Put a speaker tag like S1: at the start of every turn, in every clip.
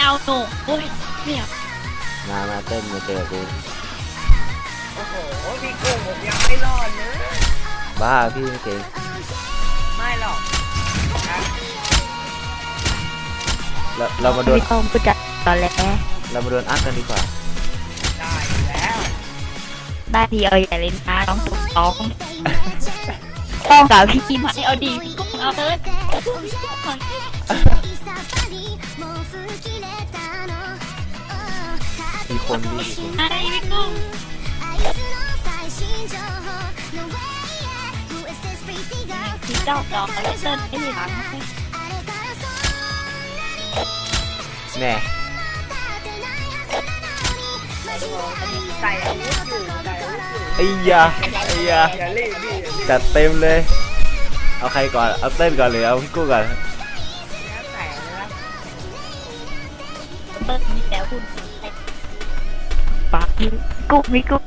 S1: เอาหนูโอ้ยเนี่ย
S2: มามาเต้นมาเจอกู
S3: โอ้โหพี่กุ้งผมยังไม่รอดเลย
S2: บ้าพี่ไม่เก่ง
S3: ไม่หรอกนะ
S2: เราเรามาโดน
S1: ไม่ต้องพูดจัดตอนแรก
S2: เรามาโดนอักกันดีกว่า
S3: ได้อยู่แล้ว
S1: ได้ทีเอาอย่าเล่นนะน้องตุ๊กต้องต้องกับพี่กิมให้เอาดีพี่กุ้งเอาเลย
S2: มีคนดีมีคน
S1: ไอ้พี่กุ้งพี่เจ้าดอกแล้วเต้นให้หลังให้
S2: แน่
S3: ใส่อาวุธอยู่ใส่อาวุธอยู่
S2: ไอ้ยาไอ้ยา
S3: อย่ารีบพี่อย่ารีบ
S2: จัดเต็มเลย เอาใครก่อน เอาเต้นก่อนหรือเอาพี่กู้ก่อน
S3: เต้
S1: นมีแต่หุ่นปากพี่กุ้งพี่กุ้ง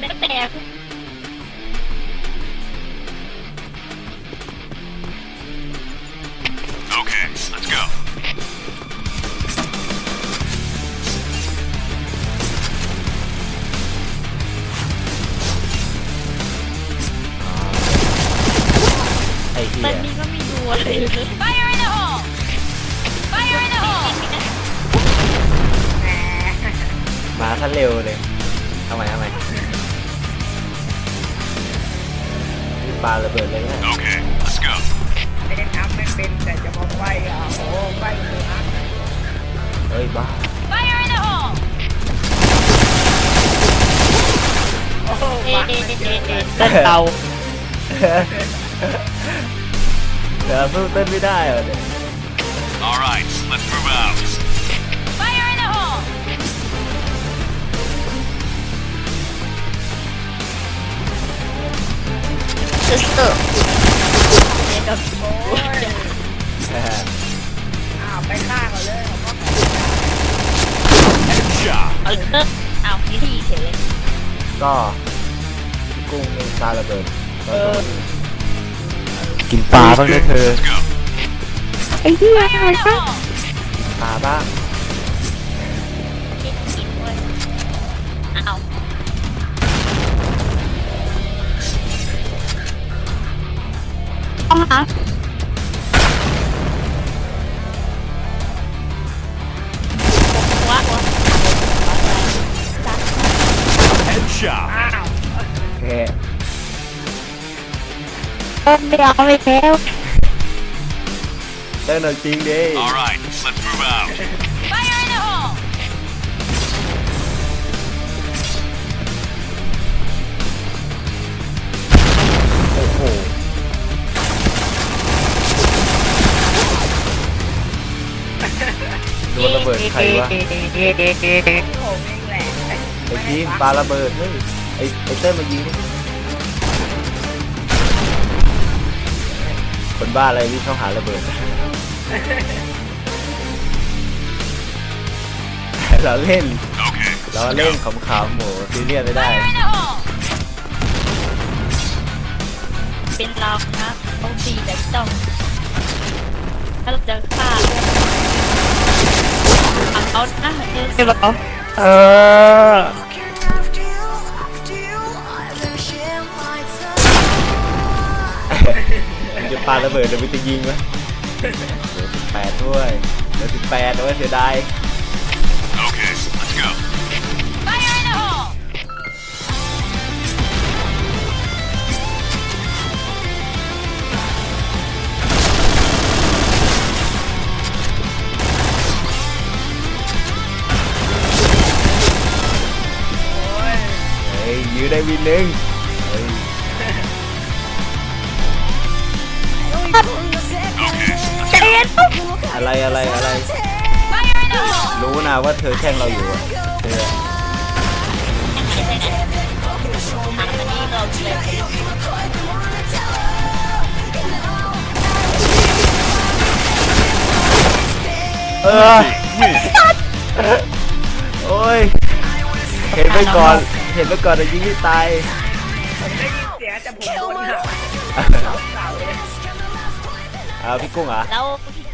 S1: แล้วแต่
S4: Okay, let's go.
S2: ไอ้เหี้
S1: เต้
S2: ย
S1: นนี้ก็ไม่ดูอะไรเลย
S3: มา
S2: ถ้าเร็วเลยทำไมทำไมมีปลาระเบิดเลยนะ
S4: Okay, let's go.
S3: เล่นอัพไม่เป็นแต่จะมาไฟอะโอ้โหไฟคืออัพ
S2: เฮ้ยบ้า
S1: Fire in the hole
S3: โอ้โห
S1: เอ๊ะ
S3: มา
S1: เอ๊ะ
S3: ไม่
S1: เอ๊ะ
S3: เจ
S1: เอ๊ะ
S3: อ
S1: เอ๊ะเต้นเตา
S2: เดี๋ยวสู้เต้นไม่ได้เหรอเนี่ย
S4: All right, let's move out.
S1: กับ
S3: โอ้ยอ้าวไปฆ่าเขาเลยผมว่า
S4: Headshot.
S1: เออเอาวิธีเฉย
S2: ก็พี่กุ้งมีปลาระเบิดกินปลาบ้างนะเธอ
S4: Let's go.
S1: ไอ้เหี้ยอะไรก็
S2: ปลาบ้าง
S1: เอาหาว้าว
S4: Headshot.
S3: อ้าว
S2: โอเค
S1: ไม่เอาไม่แล้ว
S2: เต้นเอาจริงดิ
S4: All right, let's move out.
S2: โดนระเบิดใครวะ
S3: ผมเองแหละ
S2: ไอ้ทีมปลาระเบิดเฮ้ยไอ้ไอ้เต้นมายิงดิคนบ้าอะไรวิ่งเข้าหาระเบิดเราเล่น
S4: Okay,
S2: เรา
S4: let's
S2: เล่น
S4: go.
S2: ขำๆโหซีเรียสไม่ได้
S1: เป็นเรานะต้องตีแต่ต้องถ้าเราจะฆ่าเอา นะเออเรา
S2: เออมันจะปาระเบิดเดี๋ยวมันจะยิงไหมเหลือสิบแปดด้วยเหลือสิบแปดด้วยเสียดาย ได้วินหนึ่งเฮ้ย
S4: Okay, let's
S1: ใจเย็นปุ๊บ
S2: อะไรอะไรอะไร
S1: Fire in the hole
S2: รู้นะว่าเธอแช่งเราอยู่อะเธอ
S1: ทางนี้เราเลย
S2: เออโอ้ยเห็นไปก่อน เห็นไปก่อนจะยิงให้ตาย
S3: ผมได้ยินเสียงแต่ผมโดนหักเสาเลย
S2: เอาพี่กุ้งเหรอะ
S1: แล้วพี่กุ้ง